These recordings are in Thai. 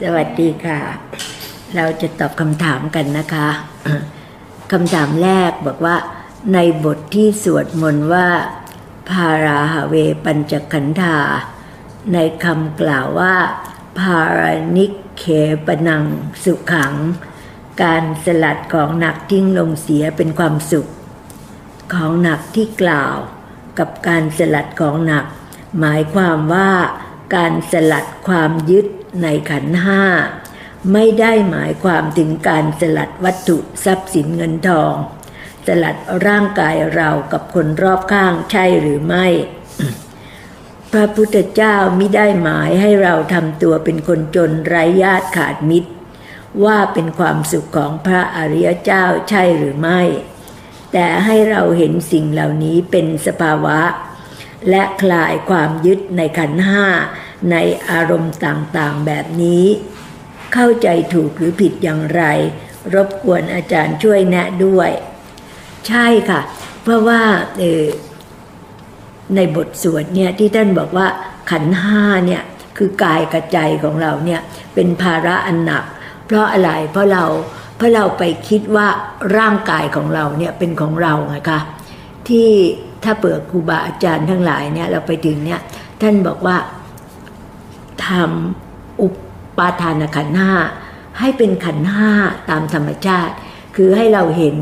สวัสดีค่ะ เราจะตอบคำถามกันนะคะคำถามแรกบอกว่า ในบทที่สวดมนต์ว่า พาราหาเวปัญจขันธา ในคำกล่าวว่า พารานิเขปนังสุขัง การสลัดของหนักทิ้งลงเสียเป็นความสุข ของหนักที่กล่าวกับการสลัดของหนัก หมายความว่าการสลัดความยึด ในขันห้าไม่ได้หมายความถึงการสลัดวัตถุทรัพย์สินเงินทอง สลัดร่างกายเรากับคนรอบข้างใช่หรือไม่ พระพุทธเจ้ามิได้หมายให้เราทำตัวเป็นคนจนไร้ญาติขาดมิตร ว่าเป็นความสุขของพระอริยเจ้าใช่หรือไม่ แต่ให้เราเห็นสิ่งเหล่านี้เป็นสภาวะ และคลายความยึดในขันห้า ในอารมณ์ต่างๆแบบนี้ เข้าใจถูกหรือผิดอย่างไร รบกวนอาจารย์ช่วยแนะด้วย ใช่ค่ะ เพราะว่าเออในบทสวดเนี่ยที่ท่านบอกว่าขันห้าเนี่ยคือกายกับใจของเราเนี่ยเป็นภาระอันหนัก เพราะอะไรเพราะเราเพราะเราไปคิดว่าร่างกายของเราเนี่ยเป็นของเราไงคะที่ถ้าเปิดครูบาอาจารย์ทั้งหลายเนี่ยเราไปถึงเนี่ยท่านบอกว่า ทำอุปาทานขันธ์ห้าให้เป็นขันธ์ห้าตามธรรมชาติ คือให้เราเห็น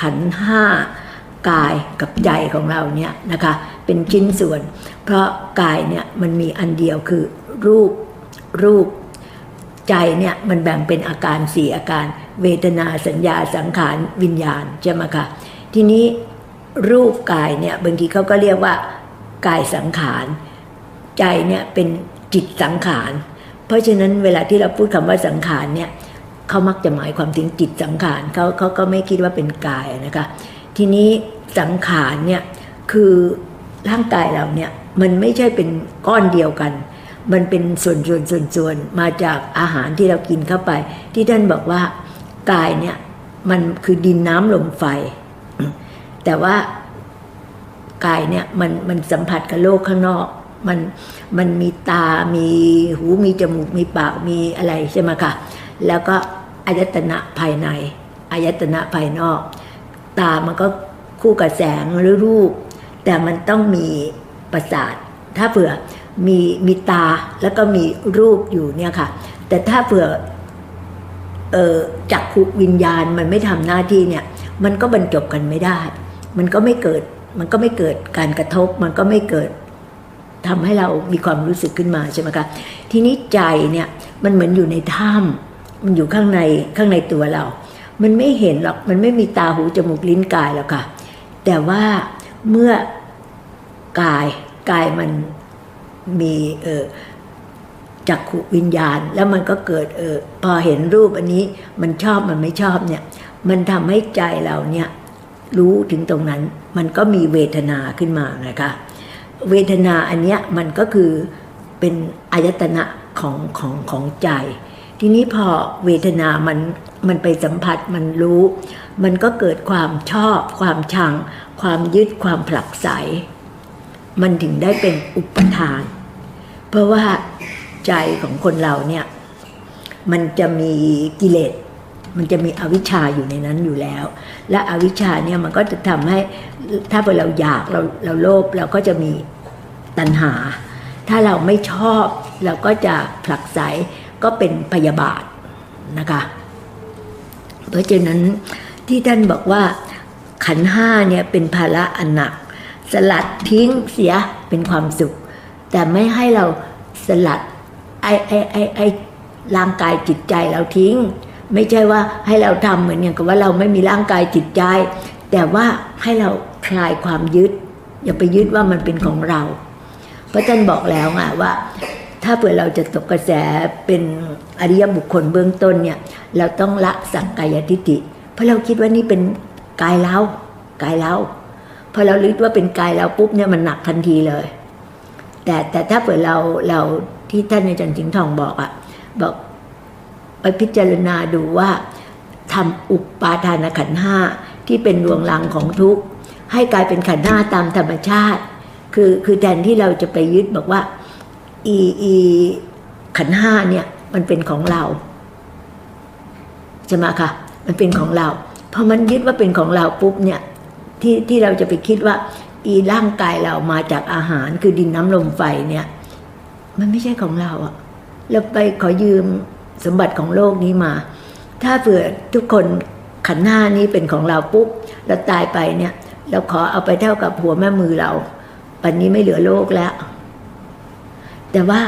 ขันธ์ห้ากายกับใจของเราเนี่ยนะคะเป็นชิ้นส่วน เพราะกายเนี่ยมันมีอันเดียวคือรูปรูปใจเนี่ยมันแบ่งเป็นอาการสี่อาการ เวทนาสัญญาสังขารวิญญาณใช่ไหมคะทีนี้รูปกายเนี่ยบางทีเขาก็เรียกว่ากายสังขาร ใจเนี่ยเป็น จิตสังขาร เพราะฉะนั้นเวลาที่เราพูดคำว่าสังขารเนี่ยเขามักจะหมายความถึงจิตสังขารเขาเขาก็ไม่คิดว่าเป็นกายนะคะ ทีนี้สังขารเนี่ยคือร่างกายเราเนี่ยมันไม่ใช่เป็นก้อนเดียวกัน มันเป็นส่วนส่วนส่วนส่วนมาจากอาหารที่เรากินเข้าไป ที่ท่านบอกว่ากายเนี่ยมันคือดินน้ำลมไฟ แต่ว่ากายเนี่ยมันมันสัมผัสกับโลกข้างนอก มันมันมีตา มีหูมีจมูก มีปาก มีอะไรใช่ไหมคะ แล้วก็อายตนะภายในอายตนะภายนอก ตามันก็คู่กับแสงหรือรูป แต่มันต้องมีประสาท ถ้าเผื่อมีมีตาแล้วก็มีรูปอยู่เนี่ยค่ะ แต่ถ้าเผื่อเออจักขุวิญญาณมันไม่ทำหน้าที่เนี่ย มันก็บรรจบกันไม่ได้ มันก็ไม่เกิด มันก็ไม่เกิดการกระทบ มันก็ไม่เกิด ทำให้เรามีความรู้สึกขึ้นมาใช่ไหมคะทีนี้ใจเนี่ยมันเหมือนอยู่ในถ้ำมันอยู่ข้างในข้างในตัวเรา มันไม่เห็นหรอกมันไม่มีตาหูจมูกลิ้นกายหรอกค่ะ แต่ว่าเมื่อกายกายมันมีเออจักขุวิญญาณ แล้วมันก็เกิดเออพอเห็นรูปอันนี้มันชอบมันไม่ชอบเนี่ย มันทำให้ใจเราเนี่ยรู้ถึงตรงนั้นมันก็มีเวทนาขึ้นมานะคะ เวทนาอันเนี้ยมันก็คือเป็นอายตนะของของของใจ ทีนี้พอเวทนามันมันไปสัมผัสมันรู้ มันก็เกิดความชอบ ความชัง ความยึดความผลักไสมันถึงได้เป็นอุปทาน เพราะว่าใจของคนเราเนี่ย มันจะมีกิเลส มันจะมีอวิชชาอยู่ในนั้นอยู่แล้ว และอวิชชาเนี่ยมันก็จะทำให้ถ้าเราอยากเราเราโลภเราก็จะมีตัณหา ถ้าเราไม่ชอบเราก็จะผลักไสก็เป็นพยาบาทนะคะเพราะฉะนั้นที่ท่านบอกว่าขันห้าเนี่ยเป็นภาระอันหนัก สลัดทิ้งเสียเป็นความสุข แต่ไม่ให้เราสลัดไอ้ไอ้ไอ้ไอ้ร่างกายจิตใจเราทิ้ง ไม่ใช่ว่าให้เราทำเหมือนอย่างกับว่าเราไม่มีร่างกายจิตใจ แต่ว่าให้เราคลายความยึด อย่าไปยึดว่ามันเป็นของเราเพราะท่านบอกแล้วไงว่า ถ้าเผื่อเราจะตกกระแสเป็นอริยบุคคลเบื้องต้นเนี่ยเราต้องละสักกายทิฏฐิเพราะเราคิดว่านี่เป็นกายเรากายเราพอเราลึกว่าเป็นกายเราปุ๊บเนี่ยมันหนักทันทีเลย แต่แต่ถ้าเผื่อเราเราที่ท่านอาจารย์สิงทองบอกอะบอก ไปพิจารณาดูว่าทำอุปาทานขันห้าที่เป็นดวงลังของทุกข์ให้กลายเป็นขันห้าตามธรรมชาติ คือคือแทนที่เราจะไปยึดบอกว่าอีอีขันห้าเนี่ยมันเป็นของเราใช่ไหมคะมันเป็นของเราพอมันยึดว่าเป็นของเราปุ๊บเนี่ยที่ที่เราจะไปคิดว่า อีร่างกายเรามาจากอาหารคือดินน้ำลมไฟเนี่ย มันไม่ใช่ของเราอะเราไปขอยืม สมบัติของโลกนี้มา ถ้าเผื่อทุกคนขันหน้านี้เป็นของเราปุ๊บเราตายไปเนี่ยเราขอเอาไปเท่ากับหัวแม่มือเราปันนี้ไม่เหลือโลกแล้ว แต่ว่า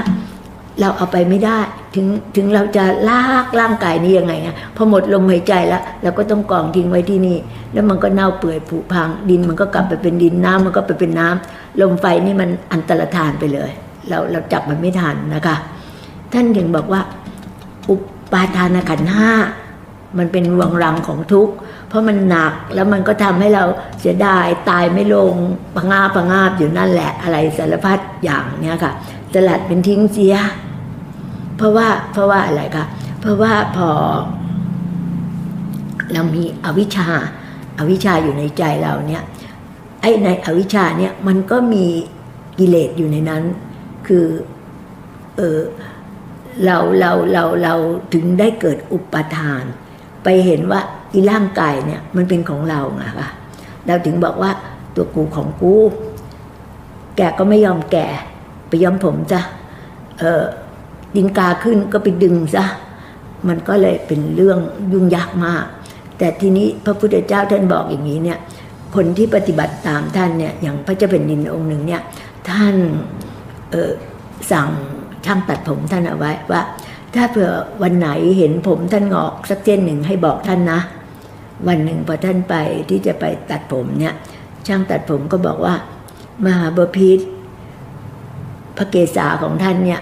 เราเอาไปไม่ได้ถึงถึงเราจะลากร่างกายนี้ยังไงอะพอหมดลมหายใจแล้วเราก็ต้องกองทิ้งไว้ที่นี่ แล้วมันก็เน่าเปื่อยผุพัง ดินมันก็กลับไปเป็นดินน้ำมันก็ไปเป็นน้ำลมไฟนี่มันอันตรธานไปเลย เราเราจับมันไม่ทันนะคะ ท่านถึงบอกว่า อุปาทานขันห้ามันเป็นวงรังของทุกข์เพราะมันหนักแล้วมันก็ทำให้เราเสียดายตายไม่ลงปะงาบปะงาบอยู่นั่นแหละอะไรสารพัดอย่างเนี้ยค่ะสลัดเป็นทิ้งเสีย เพราะว่าเพราะว่าอะไรคะเพราะว่าพอ เรามีอวิชชาอาวิชชาอยู่ในใจเราเนี่ยไอ้ในอวิชชาเนี่ยมันก็มีกิเลสอยู่ในนั้น คือ เออ เราเราเราเราถึงได้เกิดอุปทาน ไปเห็นว่าอีร่างกายเนี่ยมันเป็นของเราไงคะเราถึงบอกว่าตัวกูของกู แกก็ไม่ยอมแก่ไปยอมผมจ้ะเออดินกาขึ้นก็ไปดึงซะมันก็เลยเป็นเรื่องยุ่งยากมาก แต่ทีนี้พระพุทธเจ้าท่านบอกอย่างนี้เนี่ยคนที่ปฏิบัติตามท่านเนี่ยอย่างพระเจ้าแผ่นดินองค์หนึ่งเนี่ยท่านออสั่ง ช่างตัดผมท่านเอาไว้ว่า ถ้าเผื่อวันไหนเห็นผมท่านงอกสักเส้นหนึ่งให้บอกท่านนะ วันหนึ่งพอท่านไปที่จะไปตัดผมเนี่ยช่างตัดผมก็บอกว่า มหาบพิษพระเกศาของท่านเนี่ย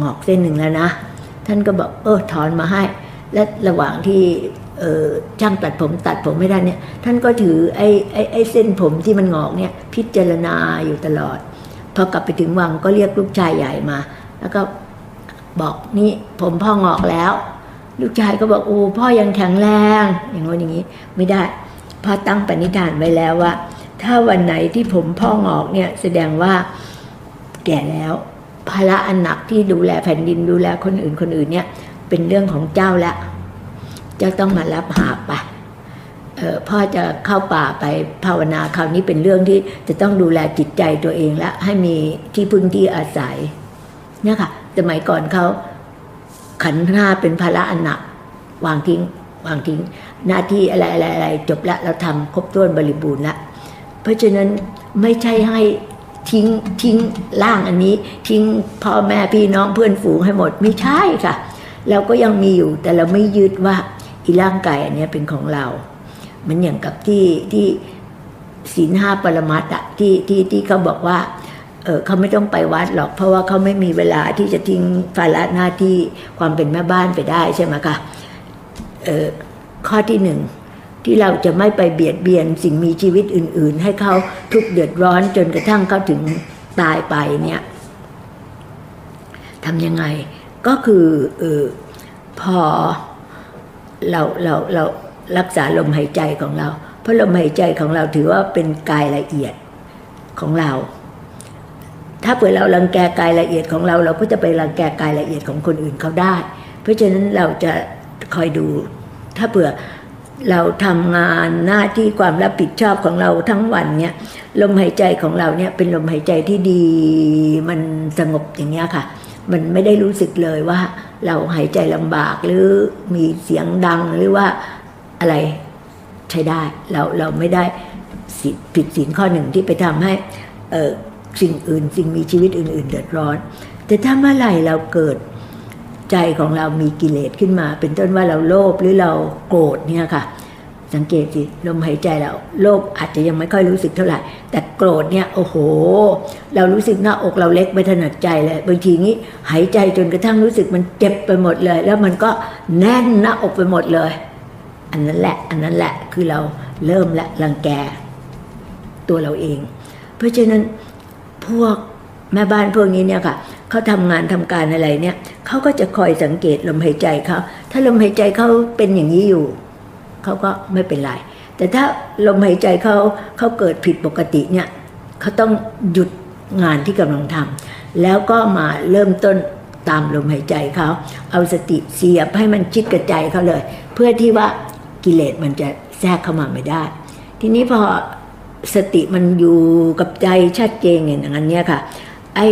งอกเส้นหนึ่งแล้วนะ ท่านก็บอกเออถอนมาให้ และระหว่างที่เออช่างตัดผมตัดผมไม่ได้เนี่ย ท่านก็ถือไอ้ไอ้ไอ้เส้นผมที่มันงอกเนี่ย พิจารณาอยู่ตลอด พอกลับไปถึงวังก็เรียกลูกชายใหญ่มา แล้วก็บอกนี่ผมพ่องอกแล้ว ลูกชายก็บอกโอ้พ่อยังแข็งแรง อย่างงี้นอย่างนี้ไม่ได้พ่อตั้งปณิธานไว้แล้วว่า ถ้าวันไหนที่ผมพ่องอกเนี่ยแสดงว่าแก่แล้วภาระอันหนักที่ดูแลแผ่นดินดูแลคนอื่นคนอื่นเนี่ย เป็นเรื่องของเจ้าแล้วเจ้าต้องมารับหาไปเออพ่อจะเข้าป่าไปภาวนาคราวนี้เป็นเรื่องที่จะต้องดูแลจิตใจตัวเองและให้มีที่พึ่งที่อาศัย เนี่ยค่ะสมัยก่อนเขาขันห้าเป็นภาระอันหนักวางทิ้งวางทิ้ง หน้าที่อะไรอะไรอะไรจบละเราทำครบถ้วนบริบูรณ์ละเพราะฉะนั้นไม่ใช่ให้ทิ้งทิ้งร่างอันนี้ ทิ้งพ่อแม่พี่น้องเพื่อนฝูงให้หมดไม่ใช่ค่ะ เราก็ยังมีอยู่แต่เราไม่ยึดว่าอีร่างกายอันนี้เป็นของเรา มันอย่างกับที่ที่ศีลห้าปรมัตอะที่ที่ที่เขาบอกว่า เออเขาไม่ต้องไปวัดหรอกเพราะว่าเขาไม่มีเวลาที่จะทิ้งภาระหน้าที่ความเป็นแม่บ้านไปได้ใช่ไหมคะเออข้อที่หนึ่งที่เราจะไม่ไปเบียดเบียนสิ่งมีชีวิตอื่น ๆ ให้เขาทุกข์เดือดร้อนจนกระทั่งเขาถึงตายไปเนี่ยทำยังไงก็คือออพอเราเราเรารักษาลมหายใจของเรา เพราะลมหายใจของเราถือว่าเป็นกายละเอียดของเรา ถ้าเผื่อเรารังแกกายละเอียดของเรา เราก็จะไปรังแกกายละเอียดของคนอื่นเขาได้ เพราะฉะนั้นเราจะคอยดู ถ้าเผื่อเราทำงานหน้าที่ความรับผิดชอบของเราทั้งวันเนี่ยลมหายใจของเราเนี่ยเป็นลมหายใจที่ดีมันสงบอย่างเงี้ยค่ะ มันไม่ได้รู้สึกเลยว่า เราหายใจลำบากหรือมีเสียงดังหรือว่าอะไรใช้ได้ เราเราไม่ได้ผิดศีลข้อหนึ่งที่ไปทำให้ สิ่งอื่น สิ่งมีชีวิตอื่น ๆ เดือดร้อน แต่ถ้าเมื่อไหร่เราเกิดใจของเรามีกิเลสขึ้นมา เป็นต้นว่าเราโลภหรือเราโกรธเนี่ยค่ะ สังเกตสิลมหายใจเราโลภอาจจะยังไม่ค่อยรู้สึกเท่าไหร่ แต่โกรธเนี่ยโอ้โห เรารู้สึกหน้าอกเราเล็กไปถนัดใจเลยบางทีนี้หายใจจนกระทั่งรู้สึกมันเจ็บไปหมดเลย แล้วมันก็แน่นหน้าอกไปหมดเลย อันนั้นแหละ อันนั้นแหละคือเราเริ่มละรังแกตัวเราเอง เพราะฉะนั้น พวกแม่บ้านพวกนี้เนี่ยค่ะเขาทำงานทำการอะไรเนี่ยเขาก็จะคอยสังเกตลมหายใจเขาถ้าลมหายใจเขาเป็นอย่างนี้อยู่เขาก็ไม่เป็นไรแต่ถ้าลมหายใจเขาเขาเกิดผิดปกติเนี่ยเขาต้องหยุดงานที่กำลังทำแล้วก็มาเริ่มต้นตามลมหายใจเขาเอาสติเสียบให้มันชิดกับใจเขาเลย เพื่อที่ว่ากิเลสมันจะแทรกเข้ามาไม่ได้ ทีนี้พอ สติมันอยู่กับใจชัดเจนอย่างนั้นเนี่ยค่ะ ไอ้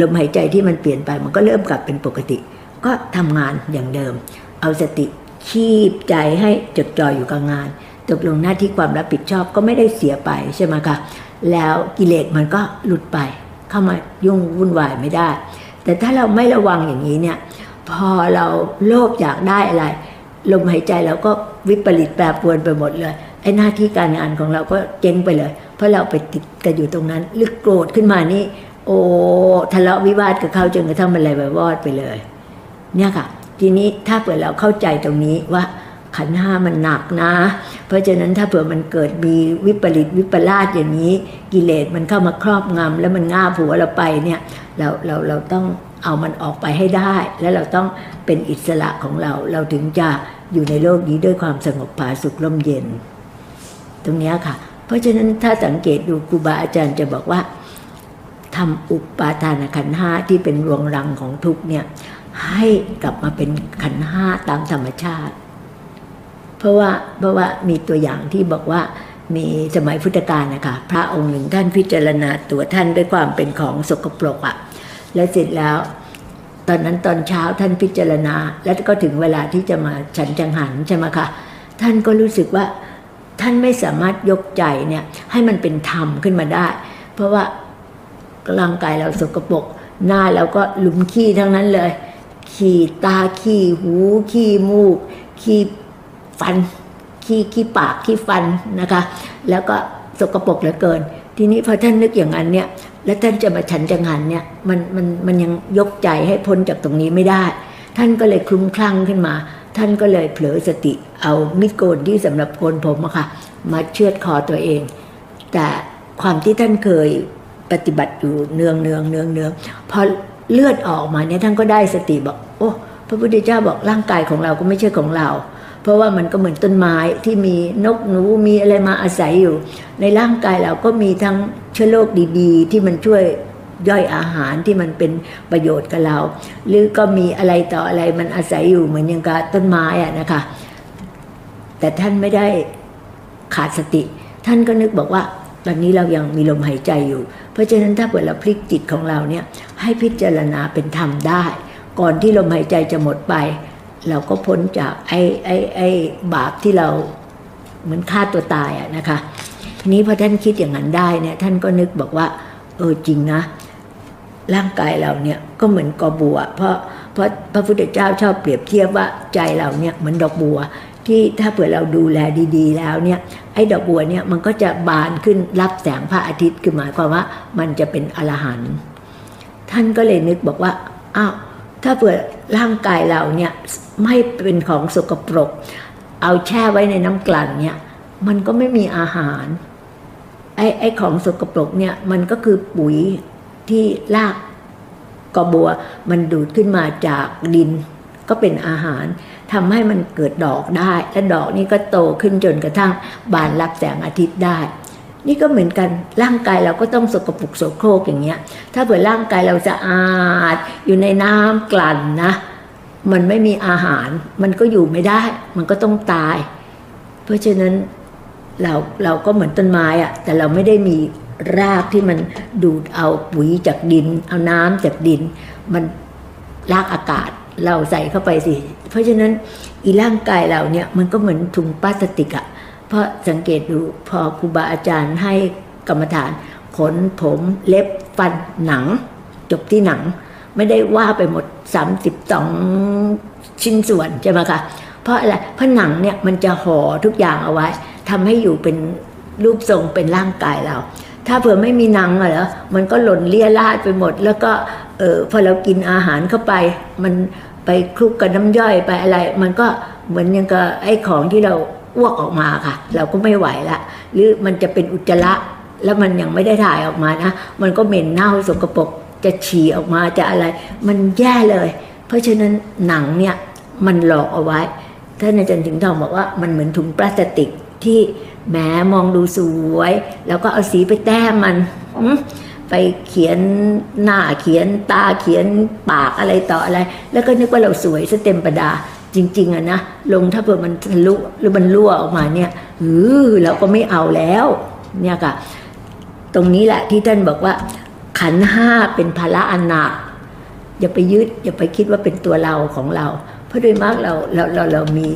ลมหายใจที่มันเปลี่ยนไปมันก็เริ่มกลับเป็นปกติ ก็ทำงานอย่างเดิม เอาสติคีบใจให้จดจ่ออยู่กับงานตกลงหน้าที่ความรับผิดชอบก็ไม่ได้เสียไปใช่ไหมคะแล้วกิเลสมันก็หลุดไป เข้ามายุ่งวุ่นวายไม่ได้ แต่ถ้าเราไม่ระวังอย่างนี้เนี่ยพอเราโลภอยากได้อะไร ลมหายใจเราก็วิปริตแปรปรวนไปหมดเลย อ้หน้าที่การงานของเราก็เจ๊งไปเลย เพราะเราไปติดกันอยู่ตรงนั้นลึกโกรธขึ้นมานี่ โอ้ทะเลาะวิวาทกับเขาจนกระทั่งมันอะไรไปวอดไปเลย เนี่ยค่ะ ทีนี้ถ้าเผื่อเราเข้าใจตรงนี้ว่าขันห้ามันหนักนะ เพราะฉะนั้นถ้าเผื่อมันเกิดมีวิปริตวิปลาสอย่างนี้ กิเลสมันเข้ามาครอบงำแล้วมันง่าบหัวเราไปเนี่ยเราเราเราต้องเอามันออกไปให้ได้ แล้วเราต้องเป็นอิสระของเราเราถึงจะอยู่ในโลกนี้ด้วยความสงบผาสุขร่มเย็น ตรงนี้ค่ะ เพราะฉะนั้นถ้าสังเกตดูครูบาอาจารย์จะบอกว่าทำอุปาทานขันธ์ห้าที่เป็นรวงรังของทุกเนี่ยให้กลับมาเป็นขันธ์ห้าตามธรรมชาติ เพราะว่าเพราะว่ามีตัวอย่างที่บอกว่ามีสมัยพุทธกาลนะคะพระองค์หนึ่งท่านพิจารณาตัวท่านด้วยความเป็นของสกปรกอะ่ะแล้วเสร็จแล้ว ตอนนั้นตอนเช้าท่านพิจารณา แล้วก็ถึงเวลาที่จะมาฉันจังหันใช่ไหมคะท่านก็รู้สึกว่า ท่านไม่สามารถยกใจเนี่ยให้มันเป็นธรรมขึ้นมาได้ เพราะว่าร่างกายเราสกปรกหน้าเราก็หลุมขี้ทั้งนั้นเลย ขี้ตาขี้หู ขี้มูก ขี้ฟัน ขี้ขี้ปากขี้ฟันนะคะ แล้วก็สกปรกเหลือเกิน ทีนี้พอท่านนึกอย่างนั้นเนี่ยแล้วท่านจะมาฉันจังหันเนี่ยมันมันมันยังยกใจให้พ้นจากตรงนี้ไม่ได้ ท่านก็เลยคลุ้มคลั่งขึ้นมา ท่านก็เลยเผลอสติเอามิดโกนที่สำหรับโกนผมอะค่ะ มาเชือดคอตัวเอง แต่ความที่ท่านเคยปฏิบัติอยู่เนืองเนืองเนืองเนืองพอเลือดออกมาเนี่ยท่านก็ได้สติบอก โอ้พระพุทธเจ้าบอกร่างกายของเราก็ไม่ใช่ของเรา เพราะว่ามันก็เหมือนต้นไม้ที่มีนกหนูมีอะไรมาอาศัยอยู่ ในร่างกายเราก็มีทั้งเชื้อโรคดีๆ ที่มันช่วย ย่อยอาหารที่มันเป็นประโยชน์กับเรา หรือก็มีอะไรต่ออะไรมันอาศัยอยู่เหมือนอย่างกับต้นไม้อะนะคะ แต่ท่านไม่ได้ขาดสติ ท่านก็นึกบอกว่าตอนนี้เรายังมีลมหายใจอยู่ เพราะฉะนั้นถ้าเกิดเราพลิกจิตของเราเนี่ยให้พิจารณาเป็นธรรมได้ ก่อนที่ลมหายใจจะหมดไป เราก็พ้นจากไอ้ไอ้ไอ้บาปที่เราเหมือนฆ่าตัวตายอะนะคะ ทีนี้พอท่านคิดอย่างนั้นได้เนี่ยท่านก็นึกบอกว่าเออจริงนะ ร่างกายเราเนี่ยก็เหมือนกอบัว เพราะเพราะพระพุทธเจ้าชอบเปรียบเทียบว่าใจเราเนี่ยเหมือนดอกบัว ที่ถ้าเผื่อเราดูแลดี ๆ แล้วเนี่ยไอ้ดอกบัวเนี่ยมันก็จะบานขึ้นรับแสงพระอาทิตย์คือหมายความว่ามันจะเป็นอรหันต์ท่านก็เลยนึกบอกว่าอ้าวถ้าเผื่อร่างกายเราเนี่ยไม่เป็นของสกปรก เอาแช่ไว้ในน้ำกลั่นเนี่ยมันก็ไม่มีอาหารไอ้ไอ้ของสกปรกเนี่ยมันก็คือปุ๋ย ที่รากกอบัวมันดูดขึ้นมาจากดิน ก็เป็นอาหารทำให้มันเกิดดอกได้ และดอกนี้ก็โตขึ้นจนกระทั่งบานรับแสงอาทิตย์ได้ นี่ก็เหมือนกันร่างกายเราก็ต้องสกปรกโสโครกอย่างเงี้ย ถ้าเผื่อร่างกายเราสะอาดอยู่ในน้ำกลั่นนะ มันไม่มีอาหาร มันก็อยู่ไม่ได้ มันก็ต้องตาย เพราะฉะนั้นเราเราก็เหมือนต้นไม้อะแต่เราไม่ได้มี รากที่มันดูดเอาปุ๋ยจากดิน เอาน้ำจากดิน มันรากอากาศเราใส่เข้าไปสิ เพราะฉะนั้นอีร่างกายเราเนี่ยมันก็เหมือนถุงพลาสติกอะเพราะสังเกตดูพอครูบาอาจารย์ให้กรรมฐาน ขนผมเล็บฟันหนัง จบที่หนัง ไม่ได้ว่าไปหมด 32 ชิ้นส่วนใช่ไหมคะเพราะอะไรเพราะหนังเนี่ยมันจะห่อทุกอย่างเอาไว้ทำให้อยู่เป็นรูปทรงเป็นร่างกายเรา ถ้าเผื่อไม่มีหนังอะเหรอมันก็หล่นเลี่ยราดไปหมด แล้วก็เออพอเรากินอาหารเข้าไป มันไปคลุกกับน้ำย่อยไปอะไร มันก็เหมือนย่างกับไอ้ของที่เราอ้วกออกมาค่ะ เราก็ไม่ไหวละ หรือมันจะเป็นอุจจาระแล้วมันยังไม่ได้ถ่ายออกมานะ มันก็เหม็นเน่าสกปรกจะฉี่ออกมาจะอะไร มันแย่เลย เพราะฉะนั้นหนังเนี่ยมันหลอกเอาไว้ท่านอาจารย์ถึงทองบอกว่ามันเหมือนถุงพลาสติก ที่แหมมองดูสวย แล้วก็เอาสีไปแต้มมันไปเขียนหน้าเขียนตาเขียนปากอะไรต่ออะไร แล้วก็นึกว่าเราสวยซะเต็มประดา จริง ๆอะนะลงถ้าเผื่อมันทะลุหรือมันรั่วออกมาเนี่ยอือเราก็ไม่เอาแล้ว เนี่ยค่ะ ตรงนี้แหละที่ท่านบอกว่า ขันห้าเป็นภาระอันหนักอย่าไปยึดอย่าไปคิดว่าเป็นตัวเราของเรา เพราะโดยมากเราเราเราเรามี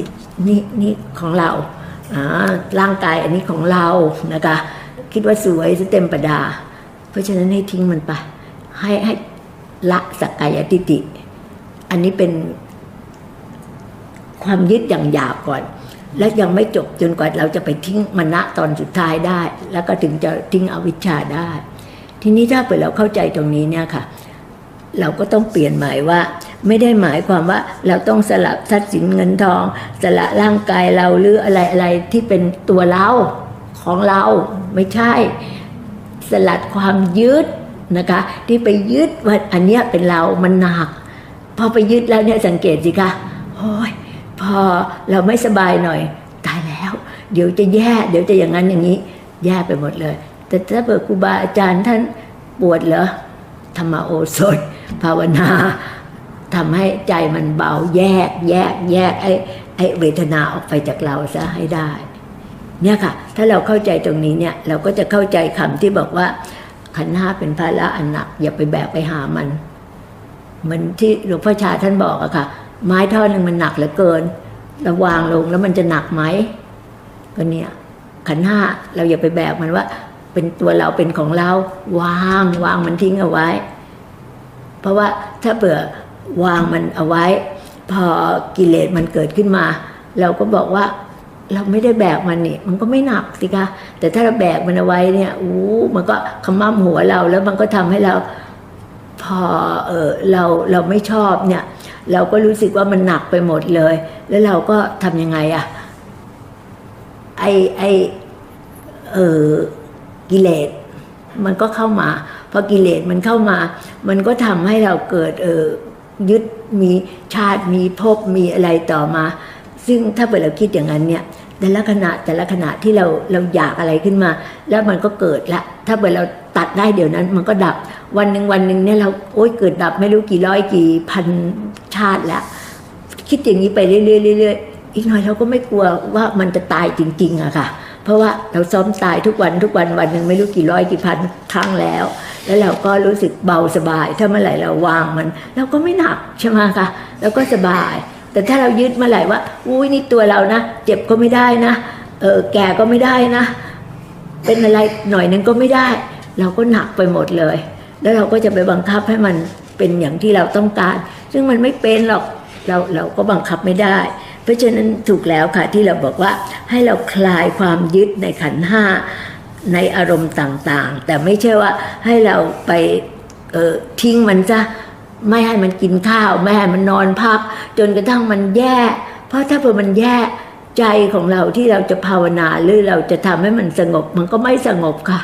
นี่นี่ของเรา ร่างกายอันนี้ของเรานะคะ คิดว่าสวยซะเต็มประดา เพราะฉะนั้นให้ทิ้งมันไป ให้ให้ละสักกายทิฏฐิอันนี้เป็นความยึดอย่างหยาบก่อน และยังไม่จบจนกว่าเราจะไปทิ้งมณะตอนสุดท้ายได้ แล้วก็ถึงจะทิ้งอวิชชาได้ ทีนี้ถ้าเปิดเราเข้าใจตรงนี้เนี่ยค่ะ เราก็ต้องเปลี่ยนหมายว่า ไม่ได้หมายความว่าเราต้องสละทรัพย์สินเงินทอง สละร่างกายเราหรืออะไรอะไรที่เป็นตัวเราของเราไม่ใช่ สลัดความยึดนะคะ ที่ไปยึดว่าอันเนี้ยเป็นเรา มันหนัก พอไปยึดแล้วเนี่ยสังเกตสิคะโอ้ยพอเราไม่สบายหน่อยตายแล้ว เดี๋ยวจะแย่ เดี๋ยวจะอย่างนั้นอย่างนี้ แย่ไปหมดเลย แต่ถ้าเปิดครูบาอาจารย์ท่านปวดเหรอธรรมโอสถภาวนา ทำให้ใจมันเบาแยกแยกแยกไอ้ไอ้เวทนาออกไปจากเราซะให้ได้ เนี่ยค่ะ ถ้าเราเข้าใจตรงนี้เนี่ย เราก็จะเข้าใจคำที่บอกว่า ขันห้าเป็นภาระอันหนัก อย่าไปแบกไปหามันเหมือนที่หลวงพ่อชาท่านบอกอะค่ะ ไม้ท่อนหนึ่งมันหนักเหลือเกินเราวางลงแล้วมันจะหนักไหมก็เนี่ย ขันห้าเราอย่าไปแบกมันว่า เป็นตัวเราเป็นของเราวางวางมันทิ้งเอาไว้ เพราะว่าถ้าเผื่อ วางมันเอาไว้ พอกิเลสมันเกิดขึ้นมา เราก็บอกว่าเราไม่ได้แบกมันนี่มันก็ไม่หนักสิคะแต่ถ้าเราแบกมันเอาไว้เนี่ยอู้มันก็ขม้ำหัวเราแล้วมันก็ทำให้เราพอเออเราเราไม่ชอบเนี่ย เราก็รู้สึกว่ามันหนักไปหมดเลย แล้วเราก็ทำยังไงอะไอไอเออกิเลสมันก็เข้ามาพอกิเลสมันเข้ามา มันก็ทำให้เราเกิดเออ ยึดมีชาติมีภพมีอะไรต่อมา ซึ่งถ้าเกิดเราคิดอย่างนั้นเนี่ยแต่ละขณะแต่ละขณะที่เราเราอยากอะไรขึ้นมา แล้วมันก็เกิดละ ถ้าเกิดเราตัดได้เดี๋ยวนั้น มันก็ดับวันหนึ่งวันหนึ่งเนี่ยเราโอ๊ยเกิดดับไม่รู้กี่ร้อยกี่พันชาติแล้วคิดอย่างนี้ไปเรื่อยๆเรื่อยๆอีกหน่อยเราก็ไม่กลัวว่ามันจะตายจริงๆอะค่ะ เพราะว่าเราซ้อมตายทุกวันทุกวันวันหนึ่งไม่รู้กี่ร้อยกี่พันครั้งแล้ว แล้วเราก็รู้สึกเบาสบาย ถ้าเมื่อไหร่เราวางมัน เราก็ไม่หนักใช่ไหมคะแล้วก็สบาย แต่ถ้าเรายึดเมื่อไหร่ว่าอุ้ยนี่ตัวเรานะ เจ็บก็ไม่ได้นะเออแก่ก็ไม่ได้นะ เป็นอะไรหน่อยนึงก็ไม่ได้ เราก็หนักไปหมดเลย แล้วเราก็จะไปบังคับให้มันเป็นอย่างที่เราต้องการ ซึ่งมันไม่เป็นหรอกเราเราก็บังคับไม่ได้ เพราะฉะนั้นถูกแล้วค่ะที่เราบอกว่าให้เราคลายความยึดในขันห้า ในอารมณ์ต่างๆ แต่ไม่ใช่ว่าให้เราไปเออทิ้งมันซะไม่ให้มันกินข้าว ไม่ให้มันนอนพัก จนกระทั่งมันแย่ เพราะถ้าเผื่อมันแย่ใจของเราที่เราจะภาวนาหรือเราจะทำให้มันสงบ มันก็ไม่สงบค่ะ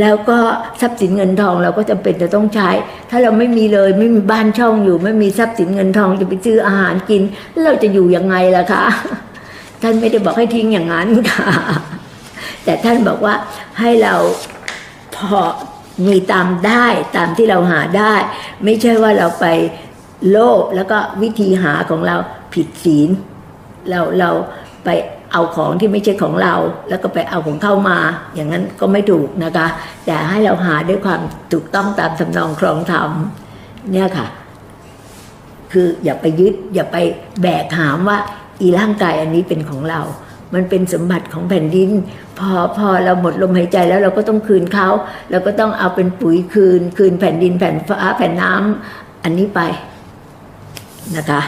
แล้วก็ทรัพย์สินเงินทองเราก็จำเป็นจะต้องใช้ ถ้าเราไม่มีเลยไม่มีบ้านช่องอยู่ ไม่มีทรัพย์สินเงินทองจะไปซื้ออาหารกิน เราจะอยู่ยังไงล่ะคะท่านไม่ได้บอกให้ทิ้งอย่างนั้นค่ะ แต่ท่านบอกว่าให้เราพอมีตามได้ตามที่เราหาได้ ไม่ใช่ว่าเราไปโลภแล้วก็วิธีหาของเราผิดศีล เราเราไปเอาของที่ไม่ใช่ของเรา แล้วก็ไปเอาของเข้ามา อย่างนั้นก็ไม่ถูกนะคะ แต่ให้เราหาด้วยความถูกต้องตามสำนองครองธรรมเนี่ยค่ะ คืออย่าไปยึดอย่าไปแบกหามว่า อีร่างกายอันนี้เป็นของเรา มันเป็นสมบัติของแผ่นดิน พอพอเราหมดลมหายใจแล้วเราก็ต้องคืนเขาเราก็ต้องเอาเป็นปุ๋ยคืน คืนแผ่นดินแผ่นฟ้าแผ่นน้ำอันนี้ไปนะคะ